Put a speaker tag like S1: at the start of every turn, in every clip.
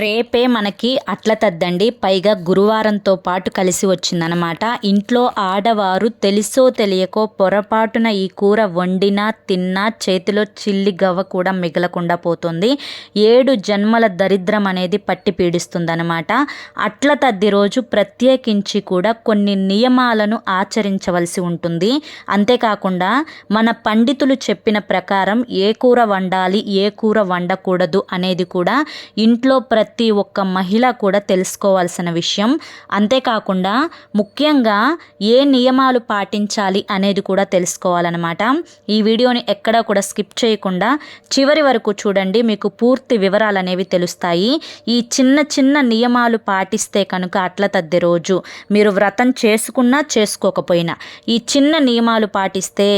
S1: రేపే మనకి అట్ల తద్దండి. పైగా గురువారంతో పాటు కలిసి వచ్చిందనమాట ఇంట్లో ఆడవారు తెలుసో తెలియకో పొరపాటున ఈ కూర వండినా తిన్నా చేతిలో చిల్లి గవ్వ కూడా మిగలకుండా పోతుంది. ఏడు జన్మల దరిద్రం అనేది పట్టి పీడిస్తుందనమాట అట్ల తద్ది రోజు ప్రత్యేకించి కూడా కొన్ని నియమాలను ఆచరించవలసి ఉంటుంది. అంతేకాకుండా మన పండితులు చెప్పిన ప్రకారం ఏ కూర వండాలి ఏ కూర వండకూడదు అనేది కూడా ఇంట్లో ప్రతి ఒక్క మహిళ కూడా తెలుసుకోవాల్సిన విషయం. అంతేకాకుండా ముఖ్యంగా ఏ నియమాలు పాటించాలి అనేది కూడా తెలుసుకోవాలన్నమాట. ఈ వీడియోని ఎక్కడా కూడా స్కిప్ చేయకుండా చివరి వరకు చూడండి మీకు పూర్తి వివరాలు అనేవి తెలుస్తాయి. ఈ చిన్న చిన్న నియమాలు పాటిస్తే కనుక అట్ల తద్ది రోజు మీరు వ్రతం చేసుకున్నా చేసుకోకపోయినా ఈ చిన్న నియమాలు పాటిస్తే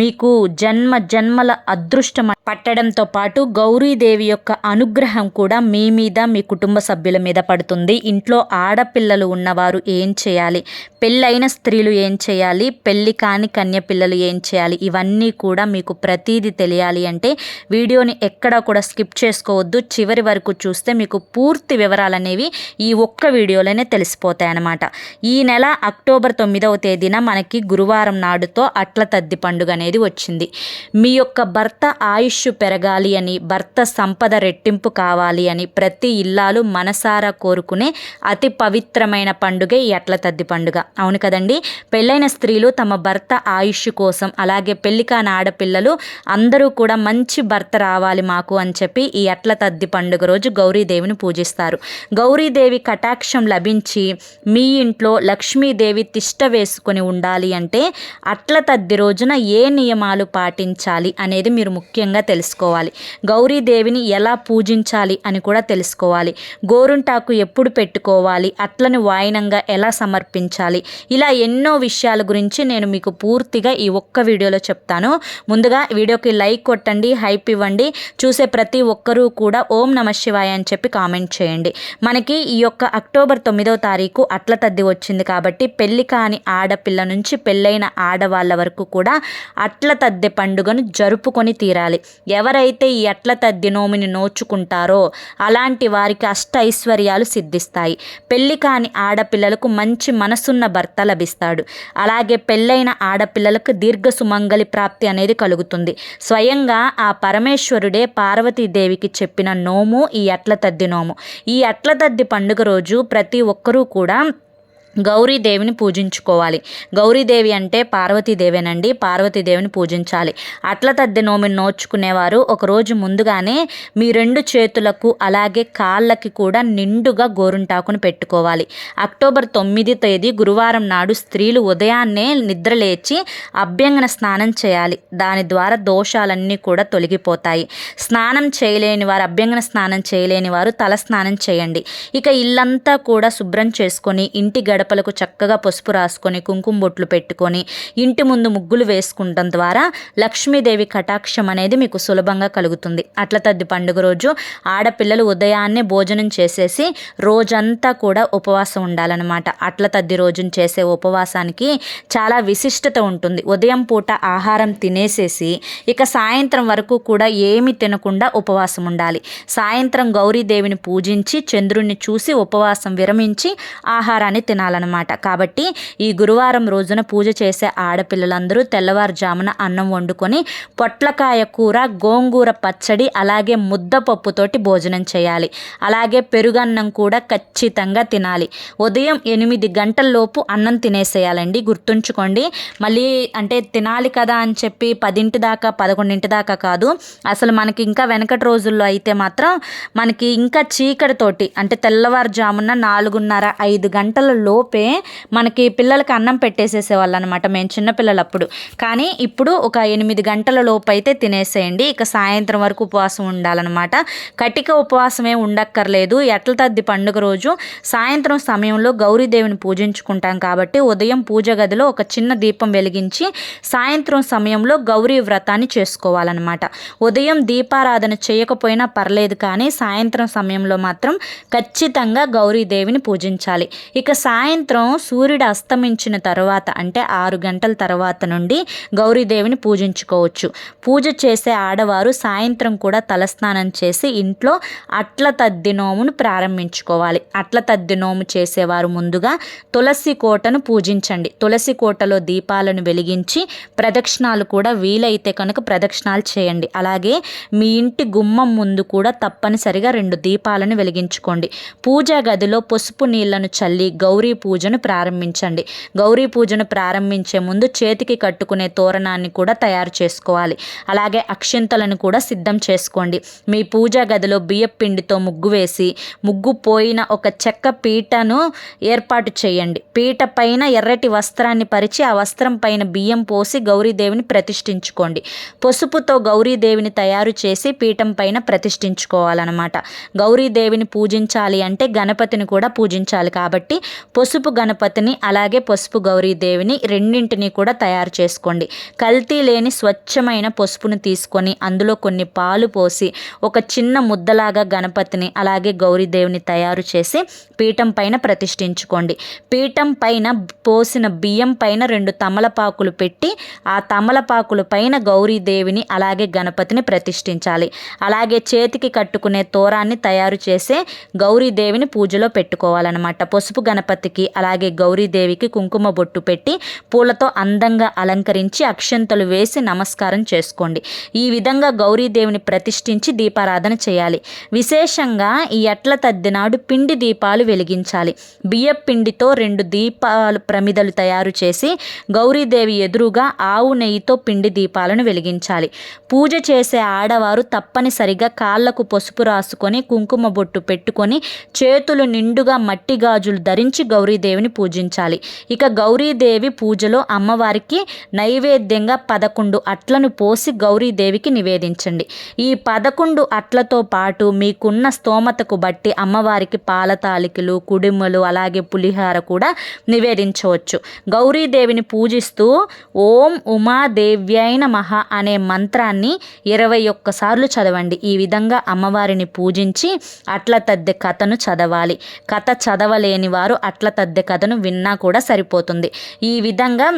S1: మీకు జన్మ జన్మల అదృష్టం పట్టడంతో పాటు గౌరీదేవి యొక్క అనుగ్రహం కూడా మీ మీద మీ కుటుంబ సభ్యుల మీద పడుతుంది. ఇంట్లో ఆడపిల్లలు ఉన్నవారు ఏం చేయాలి? పెళ్ళైన స్త్రీలు ఏం చేయాలి? పెళ్ళి కాని కన్య పిల్లలు ఏం చేయాలి? ఇవన్నీ కూడా మీకు ప్రతీది తెలియాలి అంటే వీడియోని ఎక్కడా కూడా స్కిప్ చేసుకోవద్దు. చివరి వరకు చూస్తే మీకు పూర్తి వివరాలు అనేవి ఈ ఒక్క వీడియోలోనే తెలిసిపోతాయి అన్నమాట. ఈ నెల అక్టోబర్ తొమ్మిదవ తేదీన మనకి గురువారం నాడుతో అట్ల తద్ది పండుగ అనేది వచ్చింది. మీ యొక్క భర్త ఆయుష్ పెరగాలి అని భర్త సంపద రెట్టింపు కావాలి అని ప్రతి ఇల్లాలు మనసారా కోరుకునే అతి పవిత్రమైన పండుగే ఈ అట్ల తద్ది పండుగ. అవును కదండి? పెళ్ళైన స్త్రీలు తమ భర్త ఆయుష్ కోసం అలాగే పెళ్ళి కాని ఆడపిల్లలు అందరూ కూడా మంచి భర్త రావాలి మాకు అని చెప్పి ఈ అట్ల తద్ది పండుగ రోజు గౌరీదేవిని పూజిస్తారు. గౌరీదేవి కటాక్షం లభించి మీ ఇంట్లో లక్ష్మీదేవి తిష్ట వేసుకొని ఉండాలి అంటే అట్ల తద్ది రోజున ఏ నియమాలు పాటించాలి అనేది మీరు ముఖ్యంగా తెలుసుకోవాలి. గౌరీదేవిని ఎలా పూజించాలి అని కూడా తెలుసుకోవాలి. గోరుంటాకు ఎప్పుడు పెట్టుకోవాలి? అట్లను వాయినంగా ఎలా సమర్పించాలి? ఇలా ఎన్నో విషయాల గురించి నేను మీకు పూర్తిగా ఈ ఒక్క వీడియోలో చెప్తాను. ముందుగా వీడియోకి లైక్ కొట్టండి హైప్ ఇవ్వండి. చూసే ప్రతి ఒక్కరూ కూడా ఓం నమ శివాయ అని చెప్పి కామెంట్ చేయండి. మనకి ఈ యొక్క అక్టోబర్ తొమ్మిదవ తారీఖు అట్ల తద్ది వచ్చింది కాబట్టి పెళ్ళి కాని ఆడపిల్ల నుంచి పెళ్ళైన ఆడవాళ్ళ వరకు కూడా అట్ల తద్దె పండుగను జరుపుకొని తీరాలి. ఎవరైతే ఈ ఎట్ల తద్ది నోమిని నోచుకుంటారో అలాంటి వారికి అష్ట ఐశ్వర్యాలు సిద్ధిస్తాయి. పెళ్ళి కాని ఆడపిల్లలకు మంచి మనసున్న భర్త లభిస్తాడు. అలాగే పెళ్ళైన ఆడపిల్లలకు దీర్ఘ సుమంగలి ప్రాప్తి అనేది కలుగుతుంది. స్వయంగా ఆ పరమేశ్వరుడే పార్వతీదేవికి చెప్పిన నోము ఈ ఎట్ల తద్ది నోము. ఈ ఎట్ల తద్ది పండుగ రోజు ప్రతి ఒక్కరూ కూడా గౌరీదేవిని పూజించుకోవాలి. గౌరీదేవి అంటే పార్వతీదేవేనండి. పార్వతీదేవిని పూజించాలి. అట్ల తద్దె నోమిని నోచుకునేవారు. ఒకరోజు ముందుగానే మీ రెండు చేతులకు అలాగే కాళ్ళకి కూడా నిండుగా గోరుంటాకును పెట్టుకోవాలి. అక్టోబర్ తొమ్మిది తేదీ గురువారం నాడు స్త్రీలు ఉదయాన్నే నిద్రలేచి అభ్యంగన స్నానం చేయాలి. దాని ద్వారా దోషాలన్నీ కూడా తొలగిపోతాయి. స్నానం చేయలేని వారు అభ్యంగన స్నానం చేయలేని వారు తల స్నానం చేయండి. ఇక ఇల్లంతా కూడా శుభ్రం చేసుకొని ఇంటి గడ గడపలకు చక్కగా పసుపు రాసుకొని కుంకుమ బొట్లు పెట్టుకొని ఇంటి ముందు ముగ్గులు వేసుకుంటాం ద్వారా లక్ష్మీదేవి కటాక్షం అనేది మీకు సులభంగా కలుగుతుంది. అట్ల తద్ది పండుగ రోజు ఆడపిల్లలు ఉదయాన్నే భోజనం చేసేసి రోజంతా కూడా ఉపవాసం ఉండాలన్నమాట. అట్ల తద్ది రోజున చేసే ఉపవాసానికి చాలా విశిష్టత ఉంటుంది. ఉదయం పూట ఆహారం తినేసేసి ఇక సాయంత్రం వరకు కూడా ఏమి తినకుండా ఉపవాసం ఉండాలి. సాయంత్రం గౌరీదేవిని పూజించి చంద్రుణ్ణి చూసి ఉపవాసం విరమించి ఆహారాన్ని తినాలి. తినాలన్నమాట కాబట్టి ఈ గురువారం రోజున పూజ చేసే ఆడపిల్లలందరూ తెల్లవారుజామున అన్నం వండుకొని పొట్లకాయ కూర గోంగూర పచ్చడి అలాగే ముద్దపప్పుతోటి భోజనం చేయాలి. అలాగే పెరుగన్నం కూడా ఖచ్చితంగా తినాలి. ఉదయం ఎనిమిది గంటల్లోపు అన్నం తినేసేయాలండి. గుర్తుంచుకోండి మళ్ళీ అంటే తినాలి కదా అని చెప్పి పదింటి దాకా పదకొండింటి దాకా కాదు. అసలు మనకి ఇంకా వెనకటి రోజుల్లో అయితే మాత్రం మనకి ఇంకా చీకటితోటి అంటే తెల్లవారుజామున నాలుగున్నర ఐదు గంటల మనకి పిల్లలకి అన్నం పెట్టేసేసేవాళ్ళు అనమాట మేము చిన్నపిల్లలప్పుడు. కానీ ఇప్పుడు ఒక ఎనిమిది గంటల లోపు అయితే తినేసేయండి. ఇక సాయంత్రం వరకు ఉపవాసం ఉండాలన్నమాట. కటిక ఉపవాసమే ఉండక్కర్లేదు. ఎట్ల తద్ది పండుగ రోజు సాయంత్రం సమయంలో గౌరీదేవిని పూజించుకుంటాం కాబట్టి ఉదయం పూజ గదిలో ఒక చిన్న దీపం వెలిగించి సాయంత్రం సమయంలో గౌరీ వ్రతాన్ని చేసుకోవాలన్నమాట. ఉదయం దీపారాధన చేయకపోయినా పర్లేదు కానీ సాయంత్రం సమయంలో మాత్రం ఖచ్చితంగా గౌరీదేవిని పూజించాలి. ఇక సాయంత్రం సాయంత్రం సూర్యుడు అస్తమించిన తర్వాత అంటే ఆరు గంటల తర్వాత నుండి గౌరీదేవిని పూజించుకోవచ్చు. పూజ చేసే ఆడవారు సాయంత్రం కూడా తలస్నానం చేసి ఇంట్లో అట్ల తద్ది నోమును ప్రారంభించుకోవాలి. అట్ల తద్ది నోము చేసేవారు ముందుగా తులసి కోటను పూజించండి. తులసి కోటలో దీపాలను వెలిగించి ప్రదక్షిణాలు కూడా వీలైతే కనుక ప్రదక్షిణాలు చేయండి. అలాగే మీ ఇంటి గుమ్మం ముందు కూడా తప్పనిసరిగా రెండు దీపాలను వెలిగించుకోండి. పూజా గదిలో పసుపు నీళ్ళను చల్లి గౌరీ పూజను ప్రారంభించండి. గౌరీ పూజను ప్రారంభించే ముందు చేతికి కట్టుకునే తోరణాన్ని కూడా తయారు చేసుకోవాలి. అలాగే అక్షింతలను కూడా సిద్ధం చేసుకోండి. మీ పూజా గదిలో బియ్యం పిండితో ముగ్గు వేసి ముగ్గు పోయిన ఒక చెక్క పీటను ఏర్పాటు చేయండి. పీట పైన ఎర్రటి వస్త్రాన్ని పరిచి ఆ వస్త్రం పైన బియ్యం పోసి గౌరీదేవిని ప్రతిష్ఠించుకోండి. పసుపుతో గౌరీదేవిని తయారు చేసి పీఠం పైన ప్రతిష్ఠించుకోవాలన్నమాట. గౌరీదేవిని పూజించాలి అంటే గణపతిని కూడా పూజించాలి కాబట్టి పసుపు పసుపు గణపతిని అలాగే పసుపు గౌరీదేవిని రెండింటిని కూడా తయారు చేసుకోండి. కల్తీ లేని స్వచ్ఛమైన పసుపును తీసుకొని అందులో కొన్ని పాలు పోసి ఒక చిన్న ముద్దలాగా గణపతిని అలాగే గౌరీదేవిని తయారు చేసి పీఠం పైన ప్రతిష్ఠించుకోండి. పీఠం పైన పోసిన బియ్యం పైన రెండు తమలపాకులు పెట్టి ఆ తమలపాకుల పైన గౌరీదేవిని అలాగే గణపతిని ప్రతిష్ఠించాలి. అలాగే చేతికి కట్టుకునే తోరాన్ని తయారు చేసే గౌరీదేవిని పూజలో పెట్టుకోవాలన్నమాట. పసుపు గణపతికి అలాగే గౌరీదేవికి కుంకుమ బొట్టు పెట్టి పూలతో అందంగా అలంకరించి అక్షంతలు వేసి నమస్కారం చేసుకోండి. ఈ విధంగా గౌరీదేవిని ప్రతిష్ఠించి దీపారాధన చేయాలి. విశేషంగా ఈ ఎట్ల తద్దినాడు పిండి దీపాలు వెలిగించాలి. బియ్య పిండితో రెండు దీపాలు ప్రమిదలు తయారు చేసి గౌరీదేవి ఎదురుగా ఆవు నెయ్యితో పిండి దీపాలను వెలిగించాలి. పూజ చేసే ఆడవారు తప్పనిసరిగా కాళ్ళకు పసుపు రాసుకొని కుంకుమ బొట్టు పెట్టుకొని చేతులు నిండుగా మట్టి గాజులు ధరించి గౌరీదేవిని పూజించాలి. ఇక గౌరీదేవి పూజలో అమ్మవారికి నైవేద్యంగా పదకొండు అట్లను పోసి గౌరీదేవికి నివేదించండి. ఈ పదకొండు అట్లతో పాటు మీకున్న స్తోమతకు బట్టి అమ్మవారికి పాల తాలికలు కుడుములు అలాగే పులిహార కూడా నివేదించవచ్చు. గౌరీదేవిని పూజిస్తూ ఓం ఉమాదేవ్యై మహ అనే మంత్రాన్ని ఇరవై ఒక్కసార్లు చదవండి. ఈ విధంగా అమ్మవారిని పూజించి అట్ల తద్దె కథను చదవాలి. కథ చదవలేని వారు అట్ల తద్దె కథను విన్నా కూడా సరిపోతుంది. ఈ విధంగా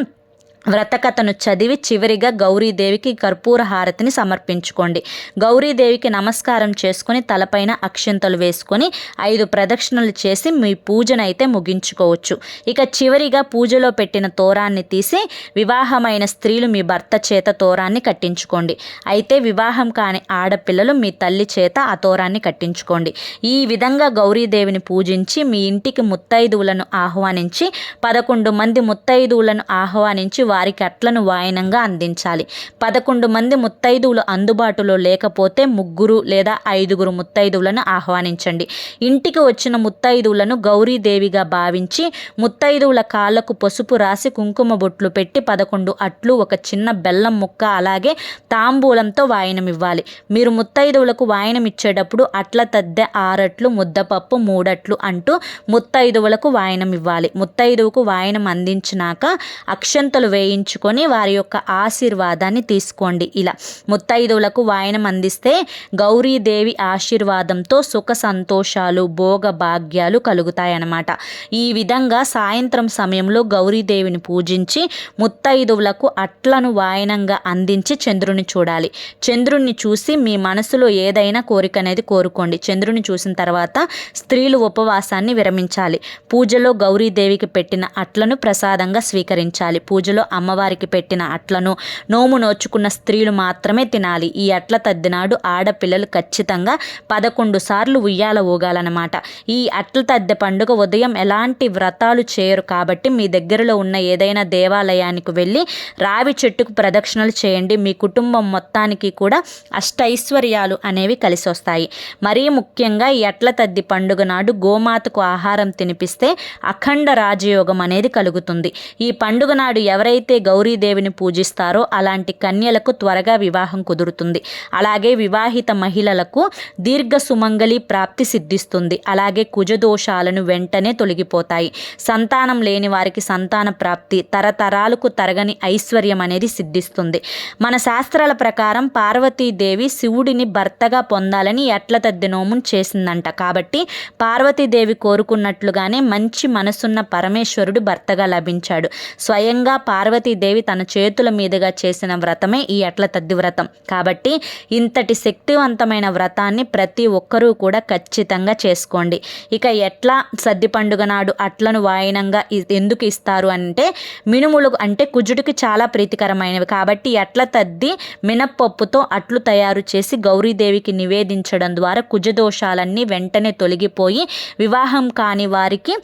S1: వ్రతకథను చదివి చివరిగా గౌరీదేవికి కర్పూర హారతిని సమర్పించుకోండి. గౌరీదేవికి నమస్కారం చేసుకొని తలపైన అక్షింతలు వేసుకొని ఐదు ప్రదక్షిణలు చేసి మీ పూజనైతే ముగించుకోవచ్చు. ఇక చివరిగా పూజలో పెట్టిన తోరాన్ని తీసి వివాహమైన స్త్రీలు మీ భర్త చేత తోరాన్ని కట్టించుకోండి. అయితే వివాహం కాని ఆడపిల్లలు మీ తల్లి చేత ఆ తోరాన్ని కట్టించుకోండి. ఈ విధంగా గౌరీదేవిని పూజించి మీ ఇంటికి ముత్తైదువులను ఆహ్వానించి పదకొండు మంది ముత్తైదువులను ఆహ్వానించి వారికి అట్లను వాయనంగా అందించాలి. పదకొండు మంది ముత్తైదువులు అందుబాటులో లేకపోతే ముగ్గురు లేదా ఐదుగురు ముత్తైదువులను ఆహ్వానించండి. ఇంటికి వచ్చిన ముత్తైదువులను గౌరీదేవిగా భావించి ముత్తైదువుల కాళ్ళకు పసుపు రాసి కుంకుమ బొట్లు పెట్టి పదకొండు అట్లు ఒక చిన్న బెల్లం ముక్క అలాగే తాంబూలంతో వాయనమివ్వాలి. మీరు ముత్తైదువులకు వాయనమిచ్చేటప్పుడు అట్ల తద్దె ఆరట్లు ముద్దపప్పు మూడట్లు అంటూ ముత్తైదువులకు వాయనమివ్వాలి. ముత్తైదువుకు వాయనం అందించినాక అక్షంతలు వేయించుకొని వారి యొక్క ఆశీర్వాదాన్ని తీసుకోండి. ఇలా ముత్తైదువులకు వాయనం అందిస్తే గౌరీదేవి ఆశీర్వాదంతో సుఖ సంతోషాలు భోగ భాగ్యాలు కలుగుతాయన్నమాట. ఈ విధంగా సాయంత్రం సమయంలో గౌరీదేవిని పూజించి ముత్తైదువులకు అట్లను వాయనంగా అందించి చంద్రుని చూడాలి. చంద్రుణ్ణి చూసి మీ మనసులో ఏదైనా కోరిక అనేది కోరుకోండి. చంద్రుని చూసిన తర్వాత స్త్రీలు ఉపవాసాన్ని విరమించాలి. పూజలో గౌరీదేవికి పెట్టిన అట్లను ప్రసాదంగా స్వీకరించాలి. పూజలో అమ్మవారికి పెట్టిన అట్లను నోము నోచుకున్న స్త్రీలు మాత్రమే తినాలి. ఈ అట్ల తద్దినాడు ఆడపిల్లలు ఖచ్చితంగా పదకొండు సార్లు ఉయ్యాల ఊగాలన్నమాట. ఈ అట్ల తద్దె పండుగ ఉదయం ఎలాంటి వ్రతాలు చేయరు కాబట్టి మీ దగ్గరలో ఉన్న ఏదైనా దేవాలయానికి వెళ్ళి రావి చెట్టుకు ప్రదక్షిణలు చేయండి. మీ కుటుంబం మొత్తానికి కూడా అష్టైశ్వర్యాలు అనేవి కలిసి వస్తాయి. మరీ ముఖ్యంగా ఈ అట్ల తద్ది పండుగ నాడు గోమాతకు ఆహారం తినిపిస్తే అఖండ రాజయోగం అనేది కలుగుతుంది. ఈ పండుగ నాడు ఎవరైతే ఎవరైతే గౌరీదేవిని పూజిస్తారో అలాంటి కన్యలకు త్వరగా వివాహం కుదురుతుంది. అలాగే వివాహిత మహిళలకు దీర్ఘ సుమంగళి ప్రాప్తి సిద్ధిస్తుంది. అలాగే కుజదోషాలను వెంటనే తొలగిపోతాయి. సంతానం లేని వారికి సంతాన ప్రాప్తి తరతరాలకు తరగని ఐశ్వర్యం అనేది సిద్ధిస్తుంది. మన శాస్త్రాల ప్రకారం పార్వతీదేవి శివుడిని భర్తగా పొందాలని ఎట్ల తద్ది చేసిందంట. కాబట్టి పార్వతీదేవి కోరుకున్నట్లుగానే మంచి మనసున్న పరమేశ్వరుడు భర్తగా లభించాడు. స్వయంగా పార్వతీదేవి తన చేతుల మీదుగా చేసిన వ్రతమే ఈ అట్ల తద్ది వ్రతం. కాబట్టి ఇంతటి శక్తివంతమైన వ్రతాన్ని ప్రతి ఒక్కరూ కూడా ఖచ్చితంగా చేసుకోండి. ఇక ఎట్లా సద్ది పండుగ నాడు అట్లను వాయినంగా ఎందుకు ఇస్తారు అంటే మినుములు అంటే కుజుడికి చాలా ప్రీతికరమైనవి. కాబట్టి ఎట్ల తద్ది మినప్పప్పుతో అట్లు తయారు చేసి గౌరీదేవికి నివేదించడం ద్వారా కుజదోషాలన్నీ వెంటనే తొలగిపోయి వివాహం కాని వారికి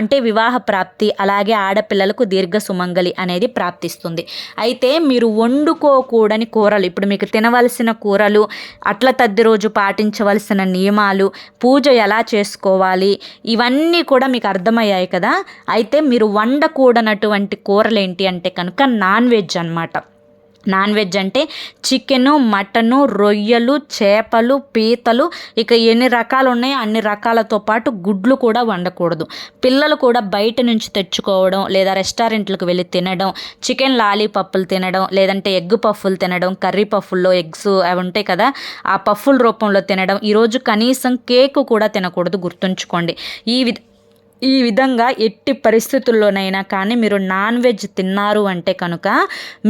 S1: అంటే వివాహ ప్రాప్తి అలాగే ఆడపిల్లలకు దీర్ఘ సుమంగలి అనేది ప్రాప్తిస్తుంది. అయితే మీరు వండుకోకూడని కూరలు ఇప్పుడు మీకు తినవలసిన కూరలు అట్ల తద్ది రోజు పాటించవలసిన నియమాలు పూజ ఎలా చేసుకోవాలి ఇవన్నీ కూడా మీకు అర్థమయ్యాయి కదా? అయితే మీరు వండకూడనటువంటి కూరలు ఏంటి అంటే కనుక నాన్ వెజ్ అన్నమాట. నాన్ వెజ్ అంటే చికెను మటను రొయ్యలు చేపలు పీతలు. ఇక ఎన్ని రకాలు ఉన్నాయో అన్ని రకాలతో పాటు గుడ్లు కూడా వండకూడదు. పిల్లలు కూడా బయట నుంచి తెచ్చుకోవడం లేదా రెస్టారెంట్లకు వెళ్ళి తినడం చికెన్ లాలీపప్పులు తినడం లేదంటే ఎగ్ పఫ్ఫులు తినడం కర్రీ పఫ్ఫుల్లో ఎగ్స్ అవి ఉంటాయి కదా ఆ పఫ్ఫుల రూపంలో తినడం. ఈరోజు కనీసం కేక్ కూడా తినకూడదు గుర్తుంచుకోండి. ఈ విధ ఈ విధంగా ఎట్టి పరిస్థితుల్లోనైనా కానీ మీరు నాన్ వెజ్ తిన్నారు అంటే కనుక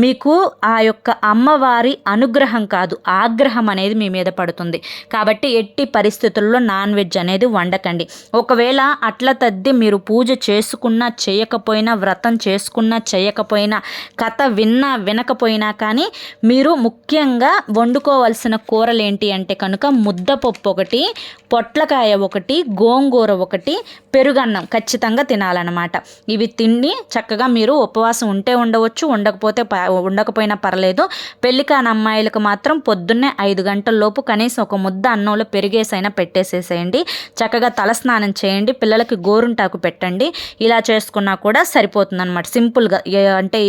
S1: మీకు ఆ యొక్క అమ్మవారి అనుగ్రహం కాదు ఆగ్రహం అనేది మీ మీద పడుతుంది. కాబట్టి ఎట్టి పరిస్థితుల్లో నాన్ వెజ్ అనేది వండకండి. ఒకవేళ అట్ల తద్ది మీరు పూజ చేసుకున్నా చేయకపోయినా వ్రతం చేసుకున్నా చేయకపోయినా కథ విన్నా వినకపోయినా కానీ మీరు ముఖ్యంగా వండుకోవాల్సిన కూరలు ఏంటి అంటే కనుక ముద్దపప్పు ఒకటి పొట్లకాయ ఒకటి గోంగూర ఒకటి పెరుగన్నం ఖచ్చితంగా తినాలన్నమాట. ఇవి తిండి చక్కగా మీరు ఉపవాసం ఉంటే ఉండవచ్చు ఉండకపోతే ఉండకపోయినా పర్లేదు. పెళ్ళి కాని అమ్మాయిలకు మాత్రం పొద్దున్నే ఐదు గంటల లోపు కనీసం ఒక ముద్ద అన్నంలో పెరిగేసైనా పెట్టేసేసేయండి. చక్కగా తలస్నానం చేయండి పిల్లలకి గోరుంటాకు పెట్టండి. ఇలా చేసుకున్నా కూడా సరిపోతుంది అనమాట సింపుల్గా ఏ అంటే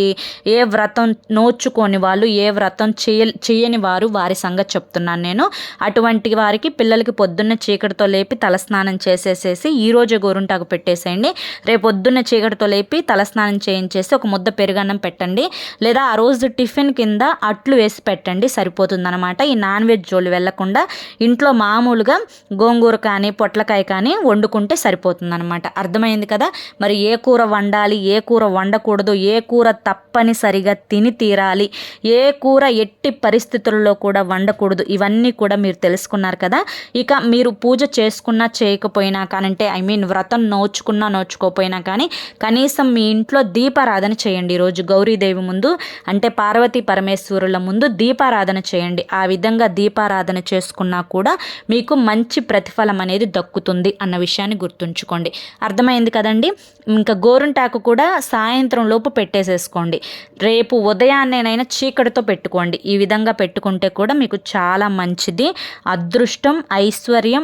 S1: ఏ వ్రతం నోచుకోని వాళ్ళు ఏ వ్రతం చేయ చేయని వారు వారి సంగతి చెప్తున్నాను నేను. అటువంటి వారికి పిల్లలకి పొద్దున్న చీకటితో లేపి తలస్నానం చేసేసేసి ఈరోజే గోరుంటాకు పెట్టేసేయండి. రేపు పొద్దున్న చీకటితో లేపి తలస్నానం చేయించేసి ఒక ముద్ద పెరుగన్నం పెట్టండి. లేదా ఆ రోజు టిఫిన్ కింద అట్లు వేసి పెట్టండి. సరిపోతుందన్నమాట. ఈ నాన్ వెజ్ జోలు వెళ్ళకుండా ఇంట్లో మామూలుగా గోంగూర కానీ పొట్లకాయ కానీ వండుకుంటే సరిపోతుందన్నమాట. అర్థమైంది కదా? మరి ఏ కూర వండాలి ఏ కూర వండకూడదు ఏ కూర తప్పనిసరిగా తిని తీరాలి ఏ కూర ఎట్టి పరిస్థితుల్లో కూడా వండకూడదు ఇవన్నీ కూడా మీరు తెలుసుకున్నారు కదా? ఇక మీరు పూజ చేసుకున్నా చేయకపోయినా కానంటే ఐ మీన్ వ్రతం నోచుకున్నా నోచుకోపోయినా కానీ కనీసం మీ ఇంట్లో దీపారాధన చేయండి. ఈరోజు గౌరీదేవి ముందు అంటే పార్వతీ పరమేశ్వరుల ముందు దీపారాధన చేయండి. ఆ విధంగా దీపారాధన చేసుకున్నా కూడా మీకు మంచి ప్రతిఫలం అనేది దక్కుతుంది అన్న విషయాన్ని గుర్తుంచుకోండి. అర్థమైంది కదండి? ఇంకా గోరుంటాకు కూడా సాయంత్రం లోపు పెట్టేసేసుకోండి. రేపు ఉదయాన్నేనైనా చీకటితో పెట్టుకోండి. ఈ విధంగా పెట్టుకుంటే కూడా మీకు చాలా మంచిది. అదృష్టం ఐశ్వర్యం